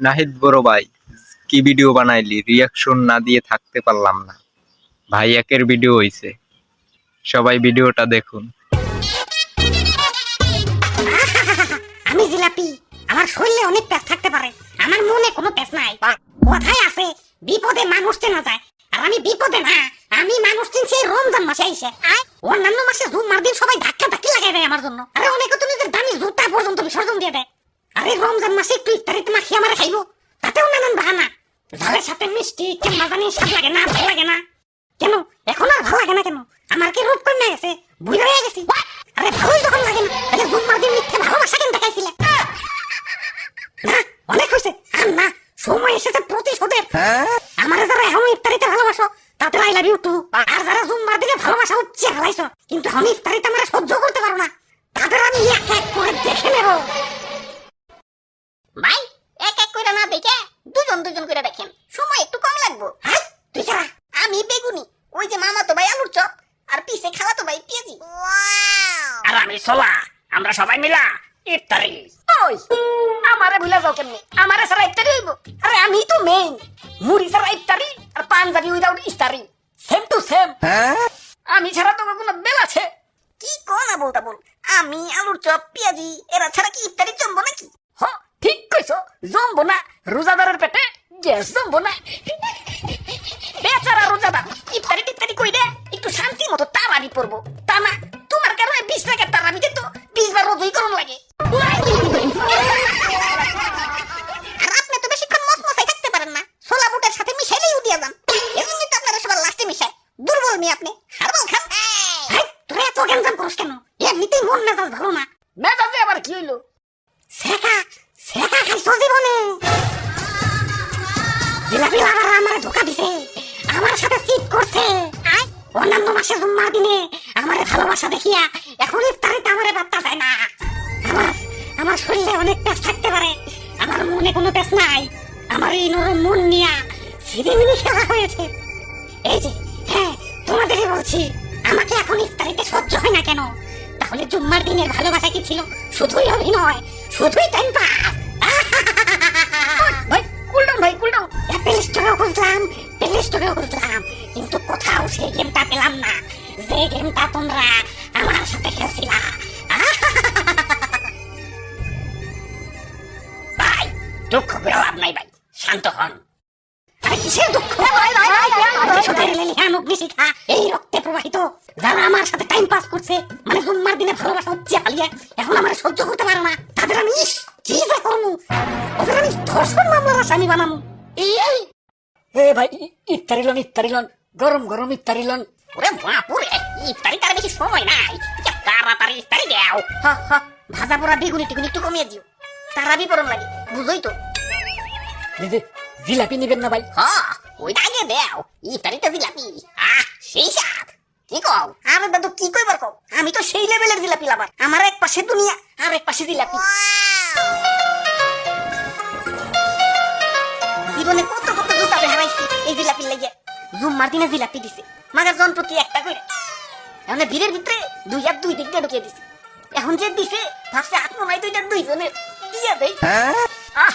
নাহিদ বড় ভাই, কি ভিডিও বানাইলি? রিয়াকশন না দিয়ে থাকতে পারলাম না। ভাই, একের ভিডিও হইছে। সবাই ভিডিওটা দেখুন। আমি জিলাপি, আমার শরীরে অনেক প্যাস থাকতে পারে, আমার মনে কোনো প্যাস নাই। কথাই আছে, বিপদে মানুষ চেনা যায়, আর আমি বিপদে না, আমি মানুষ চিনছি রমজান মাসে আইসে। অন্যান্য মাসে জুম মার দিন সবাই ধাক্কা ধাক্কি লাগাই দেয় আমার জন্য। আরে অনেকে তো নিজের দামি জুতা পর্যন্ত বিসর্জন দিয়ে দেয়। আরে রমজান মাসে একটু ইফতারিতে মাখিয়ে আমার খাইবো? তাতেও নানান বাহানা। ঝালের সাথে মিষ্টি কিংবা জানি স্বাদ লাগে না ভালো লাগে না। কেন? এখন আর ভালো লাগে না কেন? আমার কি রূপ কন্যা গেছে? বুঝে হয়ে গেছি। আরে ভালোই যখন লাগে না তাহলে জুম মার দিন মিথ্যে ভালোবাসা কেন দেখাইছিলে? না অনেক হয়েছে। আর না সময় এসেছে প্রতিশোধের। আমার যারা এখন ইফতারিতে ভালোবাসো তাদের আই লাভ ইউ টু আর যারা জুম্মার দিকে ভালোবাসা হচ্ছে হারাইছো কিন্তু আমি ইফতারিতে আমরা সহ্য করতে পারো না তাদের আমি এক এক করে দেখে নেব ভাই এক এক করে না দেখে দুজন দুজন করে দেখেন সময় একটু কম লাগবো। কারা আমি বেগুনি ওই যে মামা তো ভাই আলুর চপ আর পিছে খালা তো ভাই পেঁয়াজি। আর আমি সোলা আমরা সবাই মিলা ইফতারি। ওই আমারে ভুলে যাও কেমনি? আমারে সারা ইফতারি হইব? আরে আমি তো মেইন মুড়ি সারা ইফতারি আর পাঞ্জাবি উইদাউট ইফতারি। সেম টু সেম আমি ছাড়া তো কোনো বেল আছে। কি কো না বলতা বল? আমি আলুর চপ পেঁয়াজি এরা ছাড়া কি ইফতারি জমবো নাকি? হ কইছো জমবো না? রোজাদারের পেটে গ্যাস জমবো না? বেচারা রোজাদার ইফতারি টিফতারি কই দে একটু শান্তি মতো তারাবি পড়ব তা না তোমার কারণে বিশ টাকার তারাবি দিত বিশ বার রোজই করুন লাগে? আর আপনি তো বেশিক্ষণ মস মশাই থাকতে পারেন না। ছোলা বুটের সাথে মিশাইলেই উদিয়া যান। এজন্যই তো আপনারা সবার লাস্টে মিশায়। দুর্বল মি আপনি হারবাল খান। তোরা এত গ্যাঞ্জাম করিস কেন? এমনিতেই মন মেজাজ ভালো না। মেজাজে আবার কি হইল? শেখা শেখা জীবনে। জিলাপি লাভার আমার ধোকা দিছে আমার সাথে চিট করছে। অন্যান্য মাসে জুম্মার দিনে আমার ভালোবাসা দেখিয়া এখন ইফতারিতে আমারে বার্তা দেয় না। আমার আমার শরীরে অনেক পেস থাকতে পারে আমার মনে কোনো পেস নাই। আমার এই নরম মন নিয়া সিরিমিনি খেলা হয়েছে। এই যে হ্যাঁ তোমাদেরই বলছি আমাকে এখন ইফতারিতে সহ্য হয় না কেন? তাহলে জুম্মার দিনের ভালোবাসা কি ছিল? শুধুই অভিনয় শুধুই টাইম পাস ভাই কুল ডাউন ভাই কুল ডাউন প্লে স্টোরেও খুঁজলাম প্লে স্টোরেও খুঁজলাম কিন্তু কোথাও সেই গেমটা পেলাম না। যে গেমটা তোমরা আমার সাথে খেলছিলা। ভাই দুঃখ করে লাভ নাই ভাই। শান্ত হন। এই রক্তে প্রবাহিত। যারা আমার সাথে টাইম পাস করছে মানে জুম্মার দিনে ভালোবাসা হচ্ছে এখন আমার সহ্য করতে পারো না। তাদের আমি ধর্ষণ মামলার আসামি বানাবো এই এ ভাই ইফতারি লন ইফতারি লন গরম গরম ইফতারি লন। ওরে বাপুরে ইফতারি তার বেশি সময় নাই। তাড়াতাড়ি ইফতারি দাও। হ হ। ভাজা পোড়া বেগুনি টিগুনি একটু কমিয়ে দিও। তারাবি পরম লাগে বুঝই তো। দিদি জিলাপি নিবেন না ভাই। হ ওইটা আগে দেও। ইফতারিতে জিলাপি। আহ সেই সাপ কি কও? আরে দাদু কি কইবার কও? আমি তো সেই লেভেলের জিলাপি লাভার। আমার এক পাশে দুনিয়া আর এক পাশে জিলাপি। জীবনে কত কত জুতা হারাইছি এই জিলাপির লাগে জুম্মার দিনে জিলাপি দিছে। মাগার জন প্রতি একটা করে এখন ভিড়ের ভিতরে দুই আর দুই দিক দিয়ে ঢুকিয়ে দিছে। এখন যে দিছে ভাবছে আত্ম নাই দুইটা দুইজনের দিয়ে দেই। আহ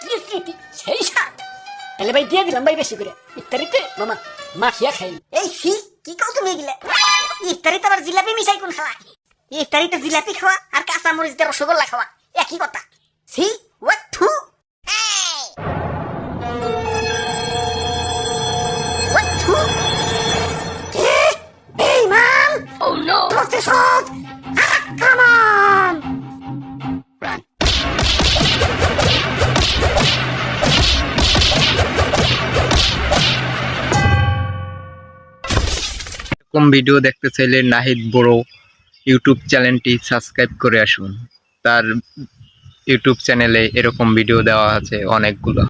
কি স্মৃতি সেই সাত তাহলে ভাই দিয়ে দিলাম ভাই বেশি করে। ইফতারিতে মামা মাখিয়া খাই এই সি কি কও তুমি এগুলা? ইফতারিতে আবার জিলাপি মিশাই কোন খাওয়া? ইফতারিতে জিলাপি খাওয়া আর কাঁচা মরিচ দিয়ে রসগোল্লা খাওয়া। একই কথা। এরকম ভিডিও দেখতে চাইলে নাহিদ বড়ো ইউটিউব চ্যানেলটি সাবস্ক্রাইব করে আসুন। তার ইউটিউব চ্যানেলে এরকম ভিডিও দেওয়া আছে অনেকগুলো।